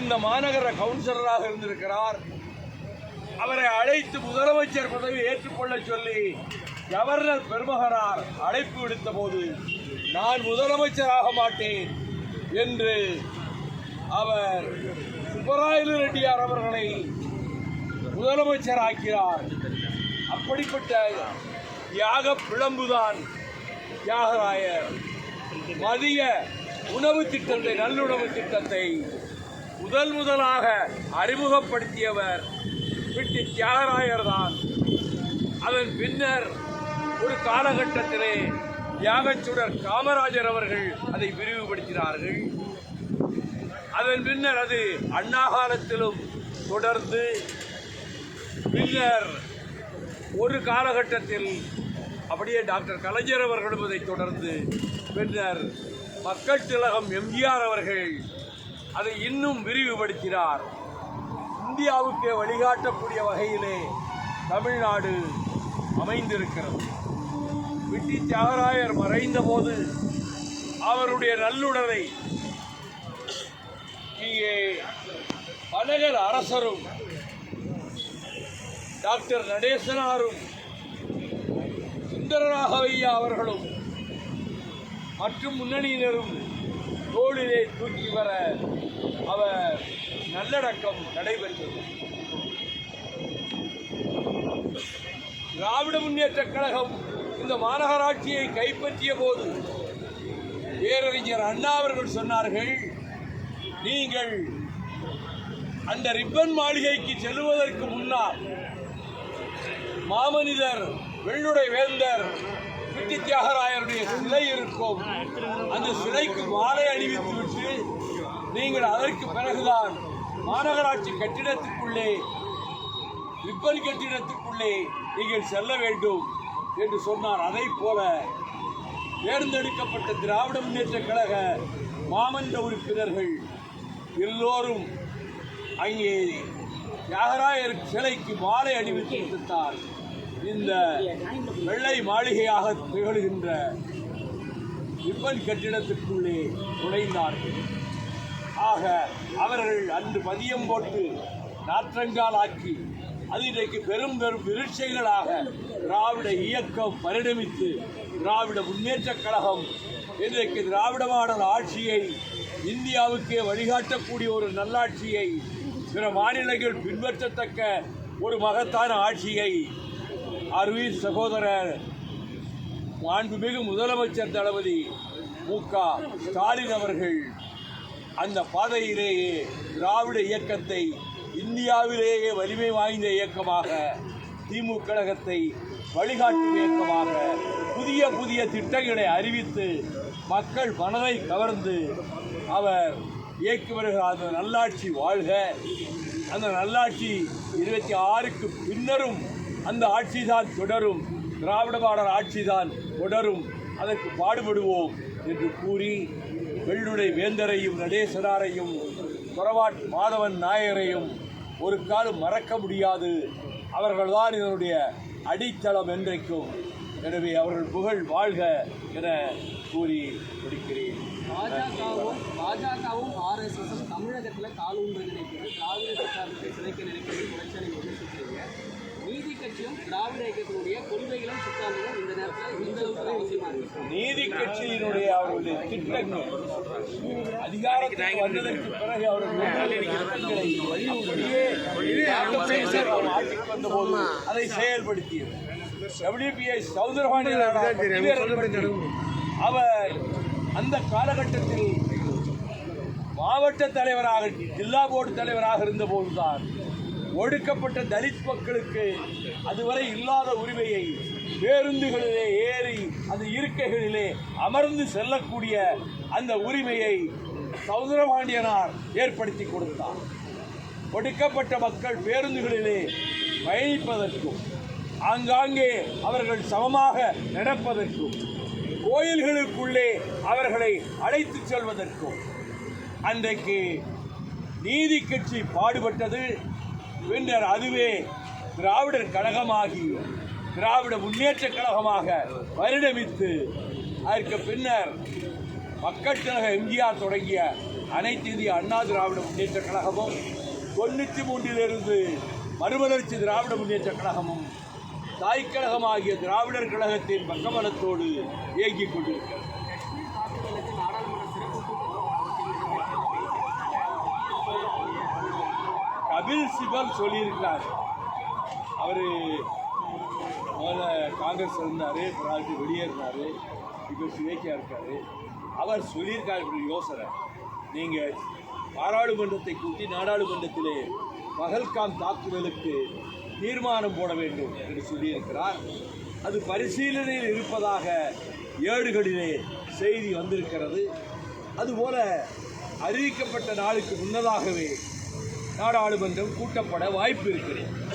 இந்த மாநகர கவுன்சிலராக இருந்திருக்கிறார். அவரை அழைத்து முதலமைச்சர் பதவி ஏற்றுக்கொள்ள சொல்லி கவர்னர் பெருமகனார் அழைப்பு விடுத்த போது நான் முதலமைச்சராக மாட்டேன் என்று அவர் சுப்பராயலு ரெட்டியார் அவர்களை முதலமைச்சராக்கிறார். அப்படிப்பட்ட தியாக பிளம்புதான் தியாகராயர் மதிய உணவு திட்டத்தை நல்லுணவு திட்டத்தை முதல் முதலாக அறிமுகப்படுத்தியவர் பிட்டி தியாகராயர் தான். அதன் பின்னர் ஒரு காலகட்டத்திலே தியாகச்சுடர் காமராஜர் அவர்கள் அதை விரிவுபடுத்தினார்கள். அதன் பின்னர் அது அண்ணா காலத்திலும் தொடர்ந்து பின்னர் ஒரு காலகட்டத்தில் அப்படியே டாக்டர் கலைஞர் அவர்களும் இதை தொடர்ந்து பின்னர் மக்கள் திலகம் எம்ஜிஆர் அவர்கள் அதை இன்னும் விரிவுபடுத்தினார். இந்தியாவுக்கு வழிகாட்டக்கூடிய வகையிலே தமிழ்நாடு அமைந்திருக்கிறது. விட்டி தியாகராயர் மறைந்தபோது அவருடைய நல்லுடலை இங்கே அழகர் அரசரும் டாக்டர் நடேசனாரும் சுந்தரராகவையா அவர்களும் மற்றும் முன்னணியினரும் தோளிலே தூக்கி வர அவர் நல்லடக்கம் நடைபெற்றது. திராவிட முன்னேற்றக் கழகம் இந்த மாநகராட்சியை கைப்பற்றிய போது பேரறிஞர் அண்ணா அவர்கள் சொன்னார்கள் நீங்கள் அந்த ரிப்பன் மாளிகைக்கு செல்வதற்கு முன்னால் மாமனிதர் வெள்ளுடை வேந்தர் பிட்டி தியாகராயருடைய சிலை இருக்கும். அந்த சிலைக்கு மாலை அணிவித்து விட்டு நீங்கள் அதற்கு பிறகுதான் மாநகராட்சி கட்டிடத்துக்குள்ளே ரிப்பன் கட்டிடத்துக்குள்ளே நீங்கள் செல்ல வேண்டும் என்று சொன்னார். அதை போல தேர்ந்தெடுக்கப்பட்ட திராவிட முன்னேற்ற கழக மாமன்ற உறுப்பினர்கள் எல்லோரும் அங்கே தியாகராயர் சிலைக்கு மாலை அணிவித்து விட்டார் இந்த வெள்ளை மாளிகையாக திகழ்கின்ற ரிப்பன் கட்டிடத்திற்குள்ளே நுழைந்தார்கள் ஆக அவர்கள் அன்று பதியம் போட்டு நாற்றங்கால் ஆக்கி அது இன்றைக்கு பெரும் பெரும் விருட்சைகளாக திராவிட இயக்கம் பரிணமித்து திராவிட முன்னேற்றக் கழகம் இன்றைக்கு திராவிட மாடல் ஆட்சியை இந்தியாவுக்கே வழிகாட்டக்கூடிய ஒரு நல்லாட்சியை பிற மாநிலங்கள் பின்பற்றத்தக்க ஒரு மகத்தான ஆட்சியை அருவி சகோதரர் மாண்புமிகு முதலமைச்சர் தளபதி மு. க. ஸ்டாலின் அவர்கள் அந்த பாதையிலேயே திராவிட இயக்கத்தை இந்தியாவிலேயே வலிமை வாய்ந்த இயக்கமாக திமுக கழகத்தை வழிகாட்டும் இயக்கமாக புதிய புதிய திட்டங்களை அறிவித்து மக்கள் மனதை கவர்ந்து அவர் இயக்கி வருகிற அந்த நல்லாட்சி வாழ்க. அந்த நல்லாட்சி இருபத்தி ஆறுக்கு பின்னரும் அந்த ஆட்சிதான் தொடரும். திராவிட மாடல் ஆட்சிதான் தொடரும். அதற்கு பாடுபடுவோம் என்று கூறி வெள்ளுடை வேந்தரையும் நடேசனாரையும் புறவாட் மாதவன் நாயரையும் ஒரு காலம் மறக்க முடியாது. அவர்கள்தான் இதனுடைய அடித்தளம் என்றைக்கும். எனவே அவர்கள் புகழ் வாழ்க என கூறி முடிக்கிறேன். பாஜகவும் பாஜகவும் ஆர்எஸ்எஸும் தமிழகத்தில் காலூன்ற நினைக்கிறது. திராவிட சித்தாந்தத்தை சிதைக்க நினைக்கிறது. பிரச்சனை விமர்சிக்கிறீங்க கட்சியும் திராவிட இயக்கத்தினுடைய கொள்கைகளும் சித்தாந்தமும் இந்த நேரத்தில் இந்த அளவுக்கு அவசியமா இருக்கு. நீதி கட்சியினுடைய அவருடைய திட்டங்கள் அதிகாரத்துக்கு வந்ததற்கு பிறகு அவர்கள் ஆட்சிக்கு வந்தபோது அதை செயல்படுத்தியது அவர் அந்த காலகட்டத்தில் மாவட்ட தலைவராக ஜில்லா போர்டு தலைவராக இருந்தபோதுதான் ஒடுக்கப்பட்ட தலித் மக்களுக்கு அதுவரை இல்லாத உரிமையை பேருந்துகளிலே ஏறி அந்த இருக்கைகளிலே அமர்ந்து செல்லக்கூடிய அந்த உரிமையை சௌந்தரபாண்டியனார் ஏற்படுத்தி கொடுத்தார். ஒடுக்கப்பட்ட மக்கள் பேருந்துகளிலே பயணிப்பதற்கும் ஆங்காங்கே அவர்கள் சமமாக நடப்பதற்கும் கோயில்களுக்குள்ளே அவர்களை அழைத்துச் செல்வதற்கும் அன்றைக்கு நீதி கட்சி பாடுபட்டது. பின்னர் அதுவே திராவிடர் கழகமாகி திராவிட முன்னேற்ற கழகமாக பரிணமித்து அதற்கு பின்னர் மக்கள் கழக எம்ஜிஆர் தொடங்கிய அனைத்து இந்திய அண்ணா திராவிட முன்னேற்ற கழகமும் தொண்ணூற்றி மூன்றிலிருந்து மறுமலர்ச்சி திராவிட முன்னேற்ற கழகமும் தாய்க்கழகமாகிய திராவிடர் கழகத்தின் பக்கபலத்தோடு இயங்கிக் கொண்டிருக்கிறது. பிரின்சிபல் சொல்லியிருக்கிறார். அவர் முதல்ல காங்கிரஸ் இருந்தார் பிறகு வெளியேறினார் இப்போ சுயேக்கியா இருக்கார். அவர் சொல்லியிருக்கார் இப்படி யோசனை. நீங்கள் பாராளுமன்றத்தை கூட்டி நாடாளுமன்றத்திலே பகல்காம் தாக்குதலுக்கு தீர்மானம் போட வேண்டும் என்று சொல்லியிருக்கிறார். அது பரிசீலனையில் இருப்பதாக ஏடுகளிலே செய்தி வந்திருக்கிறது. அதுபோல அறிவிக்கப்பட்ட நாளுக்கு முன்னதாகவே நாடாளுமன்றம் கூட்டப்பட வாய்ப்பு இருக்கிறது.